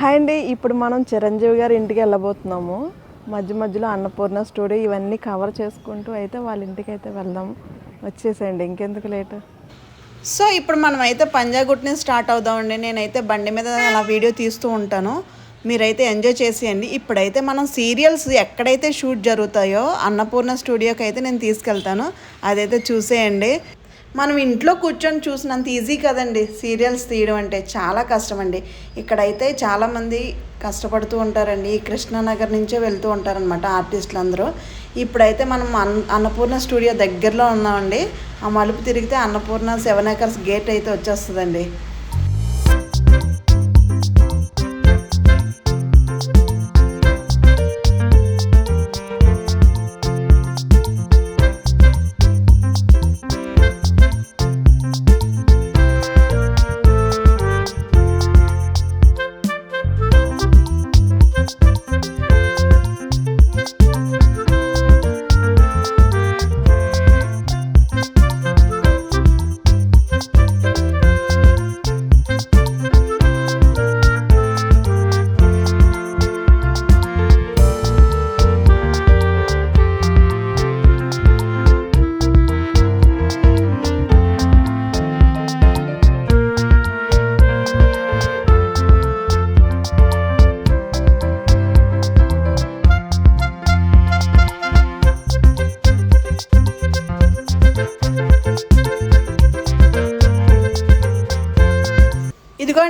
Hi అండి. ఇప్పుడు మనం చిరంజీవి గారి ఇంటికి వెళ్ళబోతున్నాము. మధ్య మధ్యలో అన్నపూర్ణ స్టూడియో ఇవన్నీ కవర్ చేసుకుంటూ అయితే వాళ్ళ ఇంటికి అయితే వెళ్దాం. వచ్చేసేయండి. ఇంకెందుకు లేటు? సో ఇప్పుడు మనం అయితే పంజాగుట్ నుంచి స్టార్ట్ అవుదామండి. నేనైతే బండి మీద అలా వీడియో తీస్తూ ఉంటాను. మీరైతే ఎంజాయ్ చేసేయండి. ఇప్పుడైతే మనం సీరియల్స్ ఎక్కడైతే షూట్ జరుగుతాయో అన్నపూర్ణ స్టూడియోకి అయితే నేను తీసుకెళ్తాను. అదైతే చూసేయండి. మనం ఇంట్లో కూర్చొని చూసినంత ఈజీ కదండి. సీరియల్స్ తీయడం అంటే చాలా కష్టం అండి ఇక్కడైతే చాలామంది కష్టపడుతూ ఉంటారండి. ఈ కృష్ణానగర్ నుంచే వెళ్తూ ఉంటారనమాట ఆర్టిస్టులు అందరూ ఇప్పుడైతే మనం అన్ అన్నపూర్ణ స్టూడియో దగ్గరలో ఉన్నామండి. ఆ మలుపు తిరిగితే అన్నపూర్ణ సెవెన్ ఏకర్స్ గేట్ అయితే వచ్చేస్తుందండి.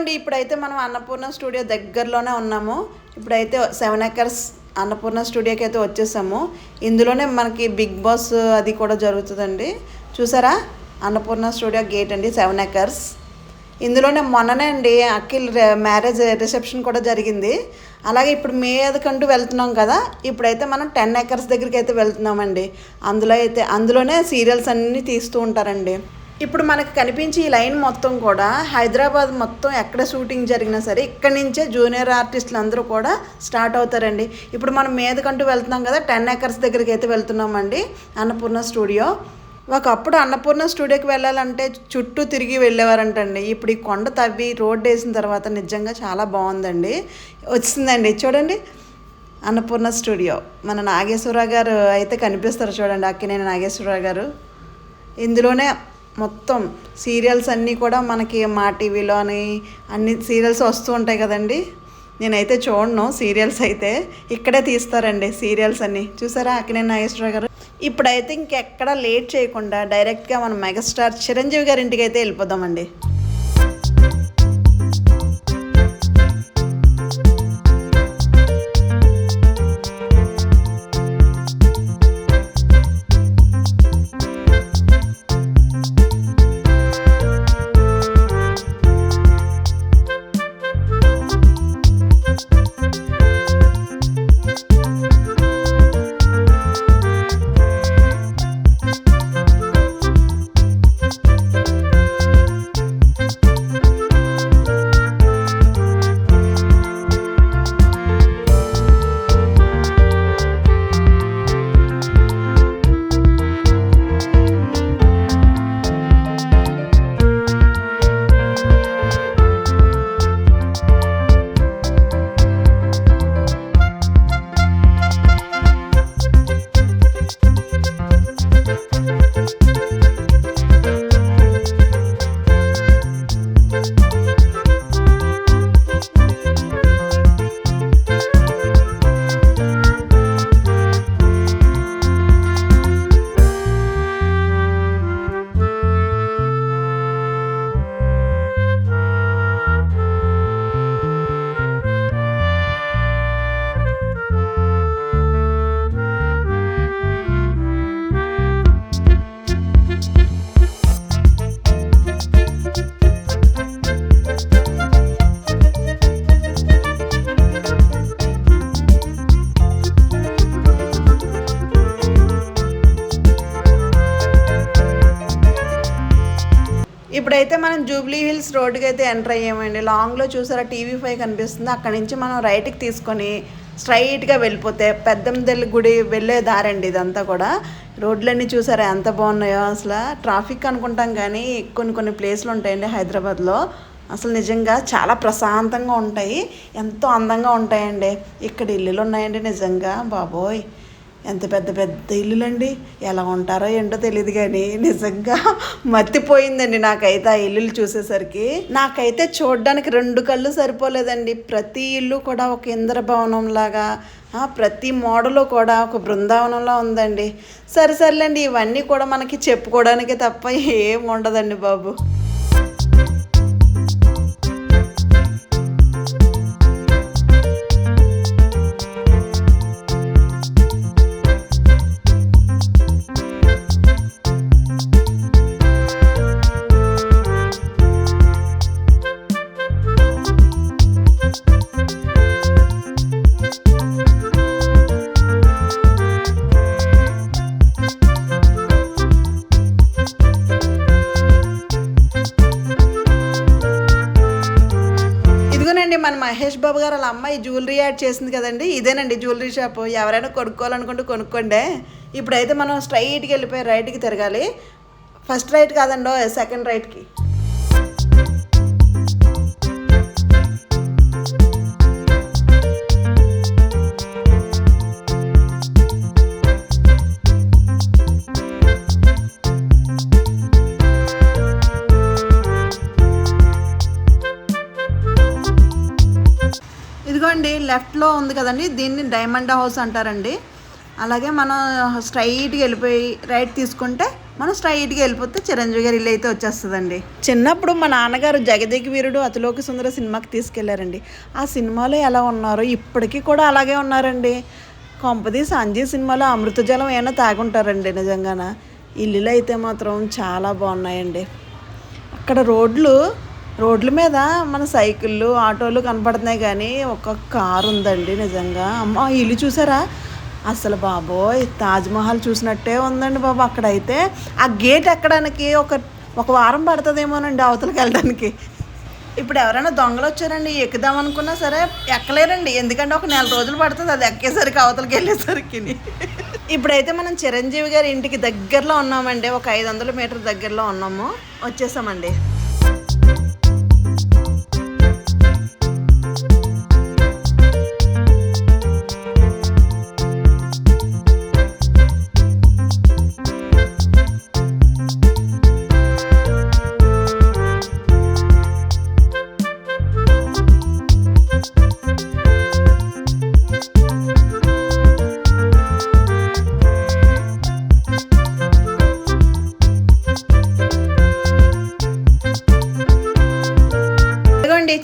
అండి ఇప్పుడైతే మనం అన్నపూర్ణ స్టూడియో దగ్గరలోనే ఉన్నాము. ఇప్పుడైతే సెవెన్ ఎకర్స్ అన్నపూర్ణ స్టూడియోకి అయితే వచ్చేసాము. ఇందులోనే మనకి బిగ్ బాస్ అది కూడా జరుగుతుందండి. చూసారా? అన్నపూర్ణ స్టూడియో గేట్ అండి సెవెన్ ఎకర్స్. ఇందులోనే మొన్ననే అండి అఖిల్ మ్యారేజ్ రిసెప్షన్ కూడా జరిగింది. అలాగే ఇప్పుడు మీదకంటూ వెళ్తున్నాం కదా ఇప్పుడైతే మనం టెన్ ఎకర్స్ దగ్గరికి అయితే వెళ్తున్నామండి. అందులో అయితే అందులోనే సీరియల్స్ అన్నీ తీస్తూ ఉంటారండి. ఇప్పుడు మనకు కనిపించే ఈ లైన్ మొత్తం కూడా హైదరాబాద్ మొత్తం ఎక్కడ షూటింగ్ జరిగినా సరే ఇక్కడి నుంచే జూనియర్ ఆర్టిస్టులు అందరూ కూడా స్టార్ట్ అవుతారండి. ఇప్పుడు మనం మీదకంటూ వెళ్తున్నాం కదా టెన్ ఎకర్స్ దగ్గరికి అయితే వెళ్తున్నామండి అన్నపూర్ణ స్టూడియో. ఒకప్పుడు అన్నపూర్ణ స్టూడియోకి వెళ్ళాలంటే చుట్టూ తిరిగి వెళ్ళేవారంటండి. ఇప్పుడు ఈ కొండ తవ్వి రోడ్ వేసిన తర్వాత నిజంగా చాలా బాగుందండి. వచ్చిందండి చూడండి. అన్నపూర్ణ స్టూడియో. మన నాగేశ్వరరావు గారు అయితే కనిపిస్తారు చూడండి అక్కినేని నాగేశ్వరరావు గారు. ఇందులోనే మొత్తం సీరియల్స్ అన్నీ కూడా మనకి మా టీవీలోని అన్ని సీరియల్స్ వస్తూ ఉంటాయి కదండి. నేనైతే చూడను సీరియల్స్ అయితే. ఇక్కడే తీస్తారండి సీరియల్స్ అన్నీ. చూసారా అక్కడే నాగేశ్వరరావు గారు? ఇప్పుడైతే ఇంకెక్కడ లేట్ చేయకుండా డైరెక్ట్గా మనం మెగాస్టార్ చిరంజీవి గారి ఇంటికి అయితే వెళ్ళిపోదామండి. ఇప్పుడైతే మనం జూబ్లీ హిల్స్ రోడ్డుకి అయితే ఎంటర్ అయ్యామండి. లాంగ్లో చూసారా టీవీ ఫైవ్ కనిపిస్తుంది. అక్కడ నుంచి మనం రైట్కి తీసుకొని స్ట్రైట్గా వెళ్ళిపోతే పెద్దందల్లి గుడి వెళ్ళే దారండి ఇదంతా కూడా. రోడ్లన్నీ చూసారా ఎంత బాగున్నాయో అసలు. ట్రాఫిక్ అనుకుంటాం కానీ కొన్ని కొన్ని ప్లేస్లు ఉంటాయండి హైదరాబాద్లో. అసలు నిజంగా చాలా ప్రశాంతంగా ఉంటాయి. ఎంతో అందంగా ఉంటాయండి. ఇక్కడ ఇల్లులు ఉన్నాయండి నిజంగా. బాబోయ్! ఎంత పెద్ద పెద్ద ఇల్లులండి? ఎలా ఉంటారో ఏంటో తెలియదు కానీ నిజంగా మర్తిపోయిందండి నాకైతే ఆ ఇల్లులు చూసేసరికి. నాకైతే చూడడానికి రెండు కళ్ళు సరిపోలేదండి. ప్రతి ఇల్లు కూడా ఒక ఇంద్రభవనం లాగా ప్రతి మోడలు కూడా ఒక బృందావనంలా ఉందండి. సరే సర్లేండి ఇవన్నీ కూడా మనకి చెప్పుకోవడానికి తప్ప ఏం ఉండదండి బాబు. ఇదేనండి మన మహేష్ బాబు గారు వాళ్ళ అమ్మాయి జ్యువెలరీ యాడ్ చేసింది కదండి. ఇదేనండి జ్యువెలరీ షాప్ ఎవరైనా కొనుక్కోవాలనుకుంటే కొనుక్కోండి. ఇప్పుడైతే మనం స్ట్రైట్కి వెళ్ళిపోయి రైట్కి తిరగాలి. ఫస్ట్ రైట్ కాదండో సెకండ్ రైట్కి ఫ్లాట్లో ఉంది కదండి దీన్ని డైమండ్ హౌస్ అంటారండి. అలాగే మనం స్ట్రైట్గా వెళ్ళిపోయి రైట్ తీసుకుంటే మనం స్ట్రైట్గా వెళ్ళిపోతే చిరంజీవి గారి ఇల్లు అయితే వచ్చేస్తుందండి. చిన్నప్పుడు మా నాన్నగారు జగదేకి వీరుడు అతిలోకి సుందర సినిమాకి తీసుకెళ్ళారండి. ఆ సినిమాలో ఎలా ఉన్నారో ఇప్పటికీ కూడా అలాగే ఉన్నారండి. కొంపది సంజయ్ సినిమాలో అమృతజలం ఏమైనా తాగుంటారండి నిజంగాన. ఇల్లులు అయితే మాత్రం చాలా బాగున్నాయండి. అక్కడ రోడ్లు రోడ్ల మీద మన సైకిళ్ళు ఆటోలు కనపడుతున్నాయి కానీ ఒక కారు ఉందండి నిజంగా. అమ్మ ఇల్లు చూసారా? అసలు బాబోయ్ తాజ్మహల్ చూసినట్టే ఉందండి బాబు అక్కడైతే. ఆ గేట్ ఎక్కడానికి ఒక ఒక వారం పడుతుందేమోనండి అవతలకి వెళ్ళడానికి. ఇప్పుడు ఎవరైనా దొంగలు వచ్చారండి ఎక్కుదాం అనుకున్నా సరే ఎక్కలేరండి. ఎందుకంటే ఒక నెల రోజులు పడుతుంది అది ఎక్కేసరికి అవతలకి వెళ్ళేసరికి. ఇప్పుడైతే మనం చిరంజీవి గారి ఇంటికి దగ్గరలో ఉన్నామండి. ఒక ఐదు వందల మీటర్ దగ్గరలో ఉన్నాము. వచ్చేసామండి.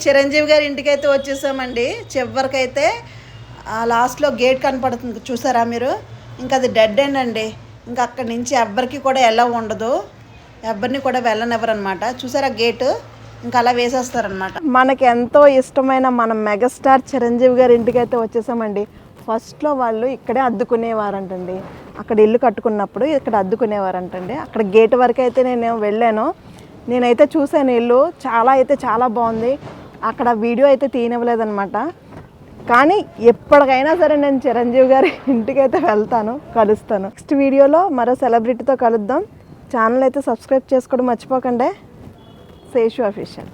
చిరంజీవి గారి ఇంటికి అయితే వచ్చేసామండి. చివరికైతే లాస్ట్లో గేట్ కనపడుతుంది చూసారా మీరు? ఇంకా అది డెడ్ ఎండ్ అండి. ఇంకా అక్కడి నుంచి ఎవ్వరికి కూడా ఎలా ఉండదు. ఎవరిని కూడా వెళ్ళనివ్వరనమాట చూసారా గేటు ఇంకా అలా వేసేస్తారనమాట మనకి ఎంతో ఇష్టమైన మన మెగాస్టార్ చిరంజీవి గారి ఇంటికి అయితే వచ్చేసామండి. ఫస్ట్లో వాళ్ళు ఇక్కడే అద్దుకునేవారంటండి. అక్కడ ఇల్లు కట్టుకున్నప్పుడు ఇక్కడ అద్దుకునేవారంటండి. అక్కడ గేట్ వరకు అయితే నేను వెళ్ళాను. నేనైతే చూశాను ఇల్లు. చాలా అయితే చాలా బాగుంది. అక్కడ వీడియో అయితే తీయనివ్వలేదన్నమాట. కానీ ఎప్పటికైనా సరే నేను చిరంజీవి గారి ఇంటికి అయితే వెళ్తాను కలుస్తాను. నెక్స్ట్ వీడియోలో మరో సెలబ్రిటీతో కలుద్దాం. ఛానల్ అయితే సబ్స్క్రైబ్ చేసుకోవడం మర్చిపోకండి. శేషు అఫీషియల్